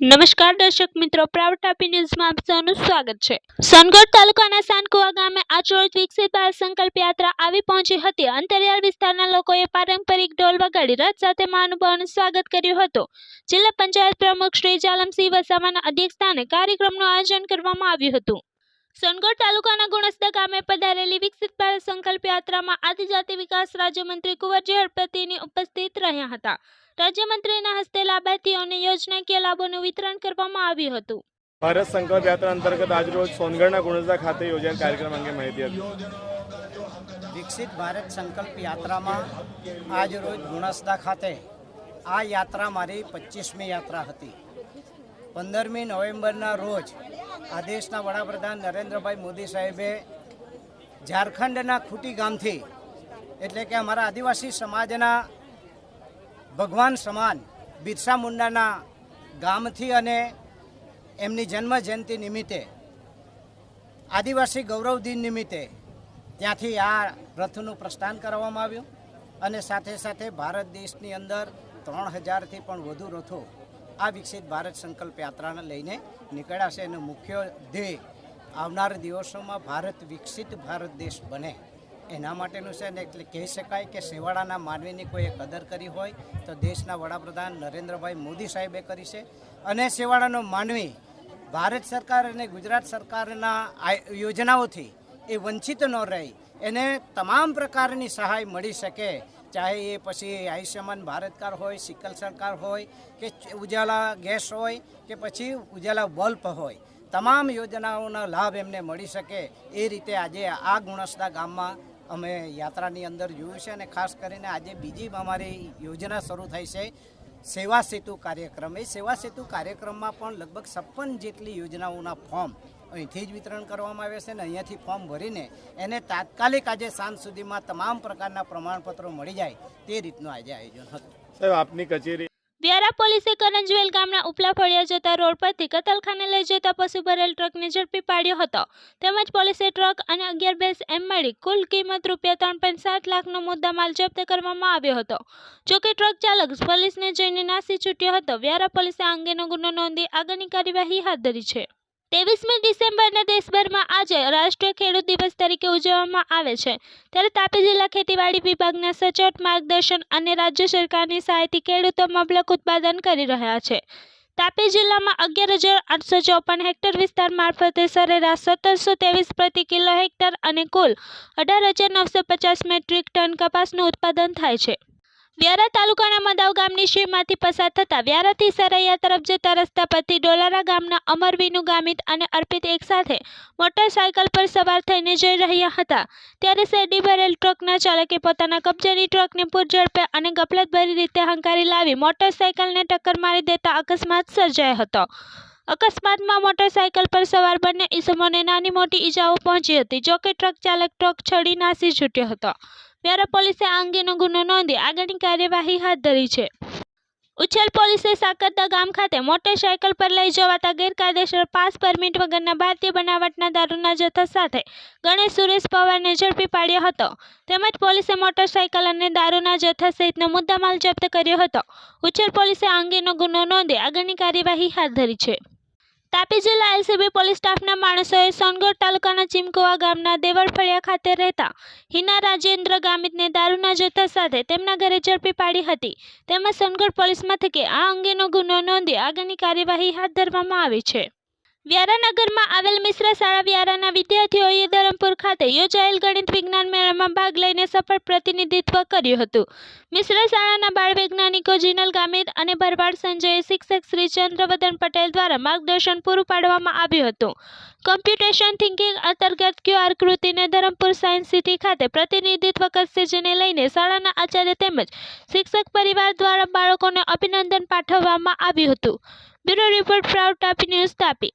નમસ્કાર દર્શક મિત્રો પ્રાઉડ ટાપી ન્યૂઝમાં આપ સૌનું સ્વાગત છે. સોનગઢ તાલુકાના સાનકુવા ગામે આજરોજ વિકસિત બાળ સંકલ્પ યાત્રા આવી પહોંચી હતી. અંતરિયાળ વિસ્તારના લોકોએ પારંપરિક ઢોલ વગાડી રથ સાથે મહાનુભાવોનું સ્વાગત કર્યું હતું. જિલ્લા પંચાયત પ્રમુખ શ્રી જાલમસિંહ વસાવાના અધ્યક્ષસ્થાને કાર્યક્રમનું આયોજન કરવામાં આવ્યું હતું. સોનગઢ તાલુકાના ગુણસ્દા ગામે પધારેલી વિકસિત ભારત સંકલ્પ યાત્રામાં આદિજાતિ વિકાસ રાજ્યમંત્રી કુંવરજી હળપતિની રહ્યા હતા. રાજ્યમંત્રીના હસ્તે લાભાર્થીઓને યોજનાકીય લાભોનું વિતરણ કરવામાં આવ્યું હતું. ભારત સંકલ્પ યાત્રા અંતર્ગત આજરોજ સોનગઢના ગુણજા ખાતે યોજાયેલ કાર્યક્રમ અંગે માહિતી હતી વિકસિત ભારત સંકલ્પ યાત્રામાં આજ રોજ ગુણસદા ખાતે આ યાત્રા મારી પચીસમી યાત્રા હતી. પંદરમી નવેમ્બરના રોજ આ દેશના વડાપ્રધાન નરેન્દ્રભાઈ મોદી સાહેબે ઝારખંડના ખૂટી ગામથી એટલે કે અમારા આદિવાસી સમાજના ભગવાન સમાન બિરસા મુંડાના ગામથી અને એમની જન્મ જયંતિ નિમિત્તે, આદિવાસી ગૌરવ દિન નિમિત્તે ત્યાંથી આ રથનું પ્રસ્થાન કરવામાં આવ્યું અને સાથે સાથે ભારત દેશની અંદર ત્રણ હજારથી પણ વધુ રથો આ વિકસિત ભારત સંકલ્પ યાત્રાને લઈને નીકળ્યા છે. એનો મુખ્ય ધ્યેય આવનાર દિવસોમાં ભારત વિકસિત ભારત દેશ બને. એના માટેનું છે ને એટલે કહી શકાય કે સેવાળાના માનવીની કોઈએ કદર કરી હોય તો દેશના વડાપ્રધાન નરેન્દ્રભાઈ મોદી સાહેબે કરી છે. અને સેવાળાનો માનવી ભારત સરકાર અને ગુજરાત સરકારના યોજનાઓથી એ વંચિત ન રહી. એને તમામ પ્રકારની સહાય મળી શકે. ચાહે એ પછી આયુષ્યમાન ભારત કાર્ડ હોય, સિકલ સરકાર હોય, કે ઉજાલા ગેસ હોય, કે પછી ઉજાલા બલ્બ હોય. તમામ યોજનાઓનો લાભ એમને મળી શકે. એ રીતે આજે આ ગુણસદા ગામમાં અમે યાત્રાની અંદર જોયું છે અને ખાસ કરીને આજે બીજી અમારી યોજના શરૂ થઈ છે સેવા સેતુ કાર્યક્રમ. એ સેવા સેતુ કાર્યક્રમમાં પણ લગભગ છપ્પન જેટલી યોજનાઓના ફોર્મ અહીંથી જ વિતરણ કરવામાં આવે છે અને અહીંયાથી ફોર્મ ભરીને એને તાત્કાલિક આજે સાંજ સુધીમાં તમામ પ્રકારના પ્રમાણપત્રો મળી જાય તે રીતનું આજે આયોજન હતું. સાહેબ, આપની કચેરી વ્યારા પોલીસે કરંજવેલ ગામના ઉપલા ફળિયા જતા રોડ પરથી કતલખાને લઈ જતા પશુ ભરેલ ટ્રકને ઝડપી પાડ્યો હતો. તેમજ પોલીસે ટ્રક અને અગિયાર બેસ એમ મળી કુલ કિંમત રૂપિયા ત્રણ પોઈન્ટ સાત લાખનો મુદ્દામાલ જપ્ત કરવામાં આવ્યો હતો. જોકે ટ્રક ચાલક પોલીસને જઈને નાસી છૂટ્યો હતો. વ્યારા પોલીસે આ અંગેનો ગુનો નોંધી આગળની કાર્યવાહી હાથ ધરી છે. ત્રેવીસમી ડિસેમ્બરના દેશભરમાં રાષ્ટ્રીય ખેડૂત દિવસ તરીકે ઉજવવામાં આવે છે. ત્યારે તાપી જિલ્લા ખેતીવાડી વિભાગના સચોટ માર્ગદર્શન અને રાજ્ય સરકારની સહાયથી ખેડૂતો મબલક ઉત્પાદન કરી રહ્યા છે. તાપી જિલ્લામાં અગિયાર હજાર આઠસો ચોપન હેક્ટર વિસ્તાર મારફતે સરેરાશ સત્તરસો ત્રેવીસ પ્રતિ કિલો હેક્ટર અને કુલ અઢાર હજાર નવસો પચાસ મેટ્રિક ટન કપાસનું ઉત્પાદન થાય છે. વ્યારા તાલુકાના મદાવ ગામની સીમમાંથી પસાર થતા વ્યારાથી સરૈયા તરફ જતા રસ્તા પરથી ડોલારા ગામના અમરવીનું ગામિત અને અર્પિત એકસાથે મોટરસાયકલ પર સવાર થઈને જઈ રહ્યા હતા. ત્યારે શેરડી ભરેલ ટ્રકના ચાલકે પોતાના કબજાની ટ્રકને પૂરઝડપે અને ગફલતભરી રીતે હંકારી લાવી મોટરસાયકલને ટક્કર મારી દેતા અકસ્માત સર્જાયો હતો. અકસ્માતમાં મોટરસાયકલ પર સવાર બંને ઈસમોને નાની મોટી ઈજાઓ પહોંચી હતી, જોકે ટ્રક ચાલક ટ્રક છડી નાસી છૂટ્યો હતો. વ્યારા પોલીસે આ અંગેનો ગુનો નોંધી આગળની કાર્યવાહી હાથ ધરી છે. ઉછેલ પોલીસે સાકરદા ગામ ખાતે મોટરસાયકલ પર લઈ જવાતા ગેરકાયદેસર પાસ પરમિટ વગરના ભારતીય બનાવટના દારૂના જથ્થા સાથે ગણેશ સુરેશ પવારને ઝડપી પાડ્યો હતો. તેમજ પોલીસે મોટરસાયકલ અને દારૂના જથ્થા સહિતનો મુદ્દામાલ જપ્ત કર્યો હતો. ઉછેલ પોલીસે આ અંગેનો ગુનો નોંધી આગળની કાર્યવાહી હાથ ધરી છે. તાપી જિલ્લા એલસીબી પોલીસ સ્ટાફના માણસોએ સોનગઢ તાલુકાના ચીમકુવા ગામના દેવળફળિયા ખાતે રહેતા હિના રાજેન્દ્ર ગામિતને દારૂના જથ્થા સાથે તેમના ઘરે ઝડપી પાડી હતી. તેમજ સોનગઢ પોલીસ મથકે આ અંગેનો ગુનો નોંધી આગળની કાર્યવાહી હાથ ધરવામાં આવી છે. વ્યારાનગરમાં આવેલ મિશ્ર શાળા વ્યારાના વિદ્યાર્થીઓએ ધરમપુર ખાતે યોજાયેલ ગણિત વિજ્ઞાન મેળામાં ભાગ લઈને સફળ પ્રતિનિધિત્વ કર્યું હતું. મિશ્ર શાળાના બાળ વૈજ્ઞાનિકો જીનલ ગામિત અને ભરવાડ સંજયે શિક્ષક શ્રી ચંદ્રવદન પટેલ દ્વારા માર્ગદર્શન પૂરું પાડવામાં આવ્યું હતું. કોમ્પ્યુટેશન થિંકિંગ અંતર્ગત ક્યુઆર કૃતિને ધરમપુર સાયન્સ સિટી ખાતે પ્રતિનિધિત્વ કરશે જેને લઈને શાળાના આચાર્ય તેમજ શિક્ષક પરિવાર દ્વારા બાળકોને અભિનંદન પાઠવવામાં આવ્યું હતું. Bureau report, proud Tapi news Tapi.